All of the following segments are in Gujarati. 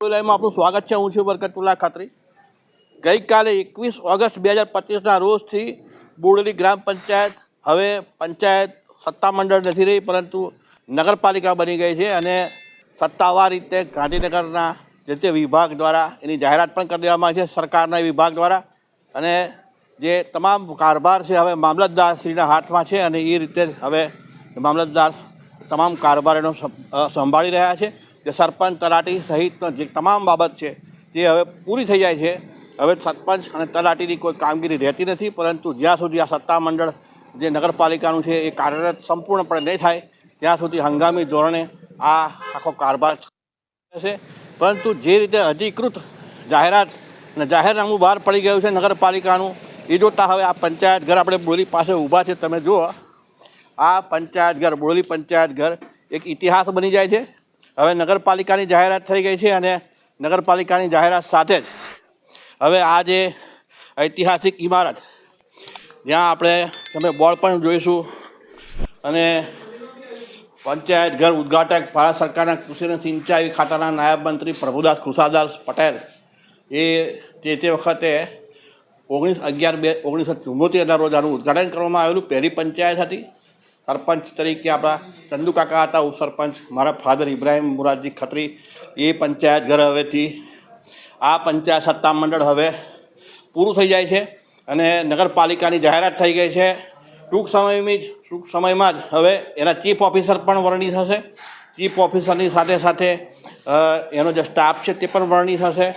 લાઈવમાં આપનું સ્વાગત છે. હું છું બરકતુલ્લા ખાતરી. ગઈકાલે એકવીસ ઓગસ્ટ બે હજાર પચીસના રોજથી બોડેલી ગ્રામ પંચાયત હવે પંચાયત સત્તામંડળ નથી રહી, પરંતુ નગરપાલિકા બની ગઈ છે અને સત્તાવાર રીતે ગાંધીનગરના જે તે વિભાગ દ્વારા એની જાહેરાત પણ કરી દેવામાં આવી છે, સરકારના વિભાગ દ્વારા. અને જે તમામ કારભાર છે હવે મામલતદારશ્રીના હાથમાં છે અને એ રીતે હવે મામલતદાર તમામ કારભાર એનો સંભાળી રહ્યા છે. જે સરપંચ તલાટી સહિતનો જે તમામ બાબત છે તે હવે પૂરી થઈ જાય છે, હવે સરપંચ અને તલાટીની કોઈ કામગીરી રહેતી નથી, પરંતુ જ્યાં સુધી આ સત્તામંડળ જે નગરપાલિકાનું છે એ કાર્યરત સંપૂર્ણપણે નહીં થાય, ત્યાં સુધી હંગામી ધોરણે આ આખો કારભાર થશે પરંતુ જે રીતે અધિકૃત જાહેરાત અને જાહેરનામું બહાર પડી ગયું છે નગરપાલિકાનું, એ જોતાં હવે આ પંચાયત ઘર આપણે બોરી પાસે ઊભા છે. તમે જુઓ, આ પંચાયત ઘર બોરલી પંચાયત ઘર એક ઇતિહાસ બની જાય છે. હવે નગરપાલિકાની જાહેરાત થઈ ગઈ છે અને નગરપાલિકાની જાહેરાત સાથે જ હવે આ જે ઐતિહાસિક ઇમારત, જ્યાં આપણે તમે બોર્ડ પણ જોઈશું અને પંચાયત ઘર ઉદ્ઘાટક ભારત સરકારના કૃષિ અને સિંચાઈ ખાતાના નાયબ મંત્રી પ્રભુદાસ કૃષાદાસ પટેલ, એ તે તે વખતે ઓગણીસ અગિયાર બે ઓગણીસો ચુંમોતેરના રોજ આનું ઉદ્ઘાટન કરવામાં આવેલું. પહેલી પંચાયત હતી. સરપંચ તરીકે આપણા ચંદુકાકા હતા, ઉપસરપંચ મારા ફાધર ઇબ્રાહિમ મુરાદજી ખત્રી. એ પંચાયત ઘર હવેથી, આ પંચાયત સત્તા મંડળ હવે પૂરું થઈ જાય છે અને નગરપાલિકાની જાહેરાત થઈ ગઈ છે. ટૂંક સમયમાં જ, ટૂંક સમયમાં જ હવે એના ચીફ ઓફિસર પણ વરણી થશે. ચીફ ઓફિસરની સાથે સાથે એનો જે સ્ટાફ છે તે પણ વરણી થશે.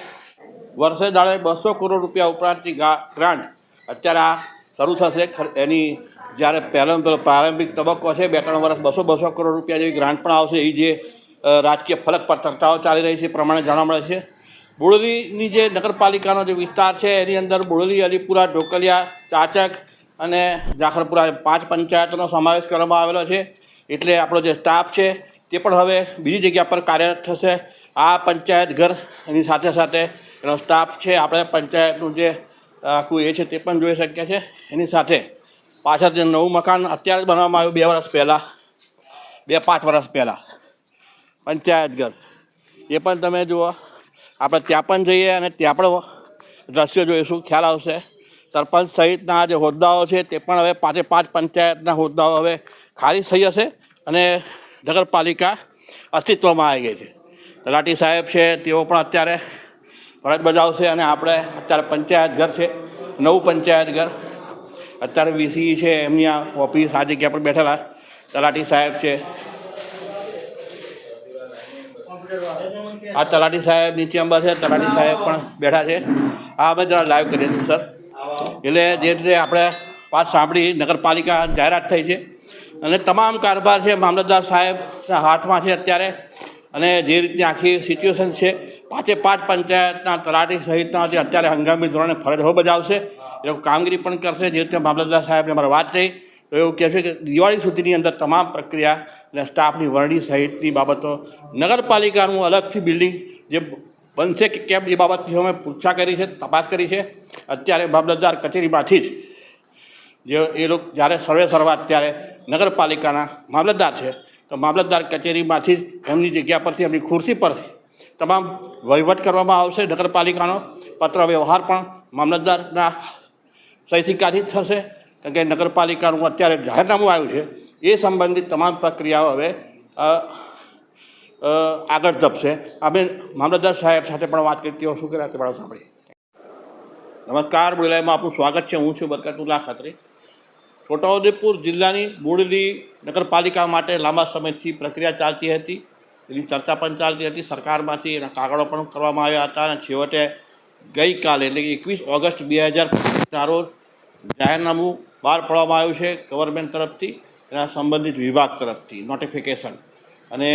વર્ષે દાડે બસો કરોડ રૂપિયા ઉપરાંતની ગ્રાન્ટ અત્યારે આ શરૂ થશે. એની જ્યારે પહેલો પેલો પ્રારંભિક તબક્કો છે, બે ત્રણ વર્ષ બસો બસો કરોડ રૂપિયા જેવી ગ્રાન્ટ પણ આવશે એ જે રાજકીય ફલક પર ચર્ચાઓ ચાલી રહી છે, એ પ્રમાણે જાણવા મળે છે. બોડલીની જે નગરપાલિકાનો જે વિસ્તાર છે, એની અંદર બોડલી, અલીપુરા, ઢોકલિયા, ચાચક અને જાખરપુરા પાંચ પંચાયતોનો સમાવેશ કરવામાં આવેલો છે. એટલે આપણો જે સ્ટાફ છે, તે પણ હવે બીજી જગ્યા પર કાર્યરત થશે. આ પંચાયત ઘર, એની સાથે સાથે એનો સ્ટાફ છે, આપણે પંચાયતનું જે આખું એ છે, તે પણ જોઈ શકીએ છીએ. એની સાથે પાછળ જે નવું મકાન અત્યારે બનાવવામાં આવ્યું, બે વર્ષ પહેલાં, બે પાંચ વર્ષ પહેલાં, પંચાયત ઘર. એ પણ તમે જુઓ, આપણે ત્યાં પણ જઈએ અને ત્યાં પણ દ્રશ્યો જોઈશું, ખ્યાલ આવશે. સરપંચ સહિતના જે હોદ્દાઓ છે, તે પણ હવે પાંચે પાંચ પંચાયતના હોદ્દાઓ હવે ખાલી થઈ જશે અને નગરપાલિકા અસ્તિત્વમાં આવી ગઈ છે. તલાટી સાહેબ છે, તેઓ પણ અત્યારે ફરજ બજાવશે અને આપણે અત્યારે પંચાયત ઘર છે, નવું પંચાયત ઘર. અત્યારે વીસી છે, એમની આ ઓફિસ આ જગ્યા પર બેઠેલા, તલાટી સાહેબ છે. આ તલાટી સાહેબ નીચે અંબર છે, તલાટી સાહેબ પણ બેઠા છે. આ અમે જરા લાઈવ કરીએ છીએ સર એટલે જે રીતે આપણે વાત સાંભળી, નગરપાલિકા જાહેરાત થઈ છે. અને તમામ કારભાર છે, મામલતદાર સાહેબના હાથમાં છે અત્યારે. અને જે રીતની આખી સિચ્યુએશન છે, પાંચે પાંચ પંચાયતના તલાટી સહિતના જે અત્યારે હંગામી ધોરણે ફરજ હો બજાવશે. એ લોકો કામગીરી પણ કરશે. જે રીતે મામલતદાર સાહેબને અમારે વાત થઈ, તો એવું કહે છે કે દિવાળી સુધીની અંદર તમામ પ્રક્રિયા અને સ્ટાફની વરણી સહિતની બાબતો નગરપાલિકાનું અલગથી બિલ્ડિંગ જે બનશે કે કેમ એ બાબતની અમે પૂછા કરી છે, તપાસ કરી છે. અત્યારે મામલતદાર કચેરીમાંથી જ જે એ લોકો જ્યારે સર્વે સર્વા અત્યારે નગરપાલિકાના મામલતદાર છે, તો મામલતદાર કચેરીમાંથી જ એમની જગ્યા પરથી, એમની ખુરશી પરથી તમામ વહીવટ કરવામાં આવશે. નગરપાલિકાનો પત્ર વ્યવહાર પણ મામલતદારના સહી સિક્કાથી જ થશે. કારણ કે નગરપાલિકાનું અત્યારે જાહેરનામું આવ્યું છે. એ સંબંધિત તમામ પ્રક્રિયાઓ હવે આગળ ધપશે. અમે મામલતદાર સાહેબ સાથે પણ વાત કરી, તેઓ શું કર્યા તે પણ સાંભળીએ. નમસ્કાર બોલાયમાં આપનું સ્વાગત છે. હું છું બરકતુલ્લા ખત્રી. છોટાઉદેપુર જિલ્લાની બોડેલી નગરપાલિકા માટે લાંબા સમયથી પ્રક્રિયા ચાલતી હતી. એની ચર્ચા પણ ચાલતી હતી. સરકારમાંથી એના કાગળો પણ કરવામાં આવ્યા હતા. અને છેવટે ગઈકાલે, એટલે કે એકવીસ ઓગસ્ટ બે હજાર રોજ જાહેરનામું બહાર પાડવામાં આવ્યું છે ગવર્મેન્ટ તરફથી, એના સંબંધિત વિભાગ તરફથી નોટિફિકેશન અને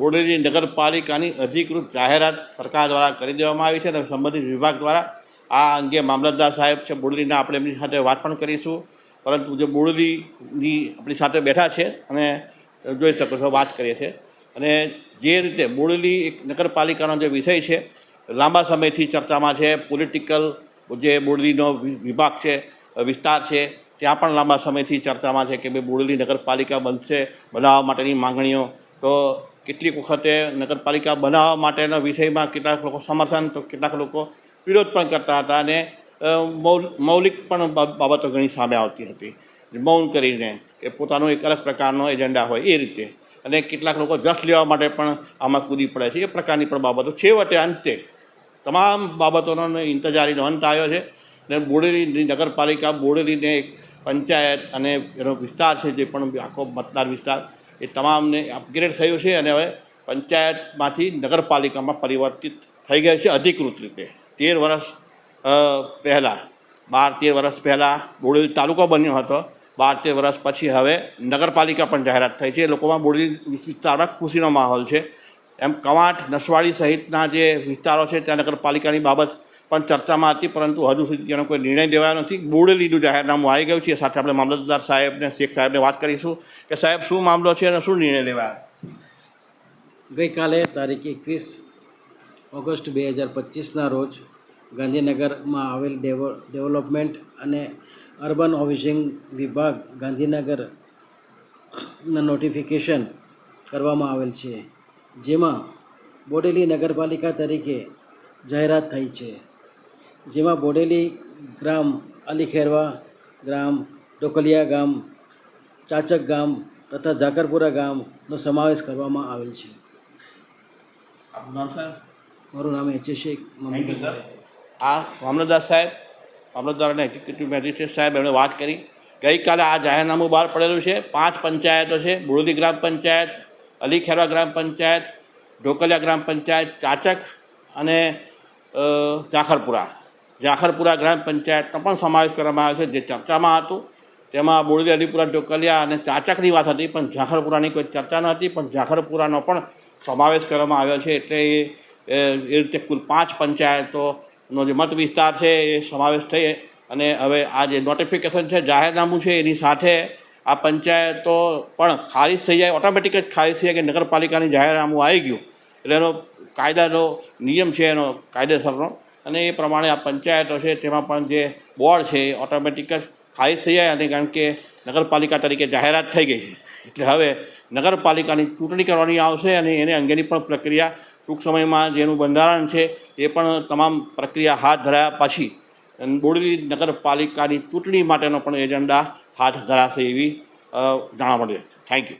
બોડેલી નગરપાલિકાની અધિકૃત જાહેરાત સરકાર દ્વારા કરી દેવામાં આવી છે અને સંબંધિત વિભાગ દ્વારા આ અંગે મામલતદાર સાહેબ છે, બોડેલીના આપણે એમની સાથે વાત પણ કરીશું. પરંતુ જે બોડેલીની આપણી સાથે બેઠા છે અને જોઈ શકો છો, વાત કરીએ છીએ. અને જે રીતે બોડેલી એક નગરપાલિકાનો જે વિષય છે, લાંબા સમયથી ચર્ચામાં છે પોલિટિકલ જે બોડેલીનો વિભાગ છે વિસ્તાર છે. ત્યાં પણ લાંબા સમયથી ચર્ચામાં છે કે ભાઈ બોડેલી નગરપાલિકા બનશે બનાવવા માટેની માંગણીઓ. તો કેટલીક વખતે નગરપાલિકા બનાવવા માટેના વિષયમાં કેટલાક લોકો સમર્થન, તો કેટલાક લોકો વિરોધ પણ કરતા હતા અને મૌલ- મૌલિક પણ બાબતો ઘણી સામે આવતી હતી. મૌન કરીને કે પોતાનો એક અલગ પ્રકારનો એજન્ડા હોય એ રીતે. અને કેટલાક લોકો જસ લેવા માટે પણ આમાં કૂદી પડે છે. એ પ્રકારની પણ બાબતો છેવટે અંતે તમામ બાબતોનો ઇંતજારીનો અંત આવ્યો છે. અને બોડેલી નગરપાલિકા બોડેલીને એક પંચાયત અને એનો વિસ્તાર છે જે પણ આખો મતદાર વિસ્તાર, એ તમામને અપગ્રેડ થયો છે અને હવે પંચાયતમાંથી નગરપાલિકામાં પરિવર્તિત થઈ ગયા છે અધિકૃત રીતે. તેર વર્ષ પહેલાં, બાર તેર વર્ષ પહેલાં બોડેલી તાલુકો બન્યો હતો. બાર તેર વર્ષ પછી હવે નગરપાલિકા પણ જાહેરાત થઈ છે. લોકોમાં બોડેલી વિસ્તારમાં ખુશીનો માહોલ છે. એમ કવાંટ, નસવાડી સહિતના જે વિસ્તારો છે, ત્યાં નગરપાલિકાની બાબત પણ ચર્ચામાં હતી, પરંતુ હજુ સુધી તેનો કોઈ નિર્ણય લેવાયો નથી. બોડેલીનું જાહેરનામું આવી ગયું છે. સાથે આપણે મામલતદાર સાહેબને, શેખ સાહેબને વાત કરીશું કે સાહેબ શું મામલો છે અને શું નિર્ણય લેવાયો? ગઈકાલે તારીખ એકવીસ ઓગસ્ટ બે હજાર પચીસના રોજ ગાંધીનગરમાં આવેલ ડેવો, ડેવલપમેન્ટ અને અર્બન ઓફિસિંગ વિભાગ ગાંધીનગરના નોટિફિકેશન કરવામાં આવેલ છે, જેમાં બોડેલી નગરપાલિકા તરીકે જાહેરાત થઈ છે. જેમાં બોડેલી ગ્રામ અલીખેરવા ગ્રામ ડોકલિયા ગામ ચાચક ગામ તથા ઝાકરપુરા ગામનો સમાવેશ કરવામાં આવેલ છે. મારું નામ એચ શેખ આ મામલતદાર સાહેબ મામલતદાર અને એક્ઝિક્યુટિવ મેજિસ્ટ્રેટ સાહેબ એમણે વાત કરી. ગઈકાલે આ જાહેરનામું બહાર પડેલું છે. પાંચ પંચાયતો છે. બુરુદી ગ્રામ પંચાયત અલીખેરવા ગ્રામ પંચાયત ઢોકલિયા ગ્રામ પંચાયત ચાચક અને અ, જાખરપુરા ગ્રામ પંચાયતનો પણ સમાવેશ કરવામાં આવ્યો છે, જે ચર્ચામાં હતું. તેમાં બોરડી અલીપુરા ઢોકલિયા અને ચાચકની વાત હતી, પણ ઝાખરપુરાની કોઈ ચર્ચા ન હતી, પણ ઝાખરપુરાનો પણ સમાવેશ કરવામાં આવ્યો છે. એટલે એ રીતે કુલ પાંચ પંચાયતોનો જે મત વિસ્તાર છે, એ સમાવેશ થઈ અને હવે આ જે નોટિફિકેશન છે, જાહેરનામું છે, એની સાથે આ પંચાયતો પણ ખારિજ થઈ જાય ઓટોમેટિક જ ખારિજ થઈ જાય કે નગરપાલિકાની જાહેરનામું આવી ગયું. એટલે એનો કાયદાનો નિયમ છે, એનો કાયદેસરનો. અને એ પ્રમાણે આ પંચાયતો છે તેમાં પણ જે બોર્ડ છે, એ ઓટોમેટિક જ ખારિજ થઈ જાય અને કારણ કે નગરપાલિકા તરીકે જાહેરાત થઈ ગઈ છે. એટલે હવે નગરપાલિકાની ચૂંટણી કરવાની આવશે અને એને અંગેની પણ પ્રક્રિયા ટૂંક સમયમાં જેનું બંધારણ છે, એ પણ તમામ પ્રક્રિયા હાથ ધરાયા પછી બોડેલી નગરપાલિકાની ચૂંટણી માટેનો પણ એજન્ડા હાથ ધરાશે એવી જાણવા મળે છે. Thank you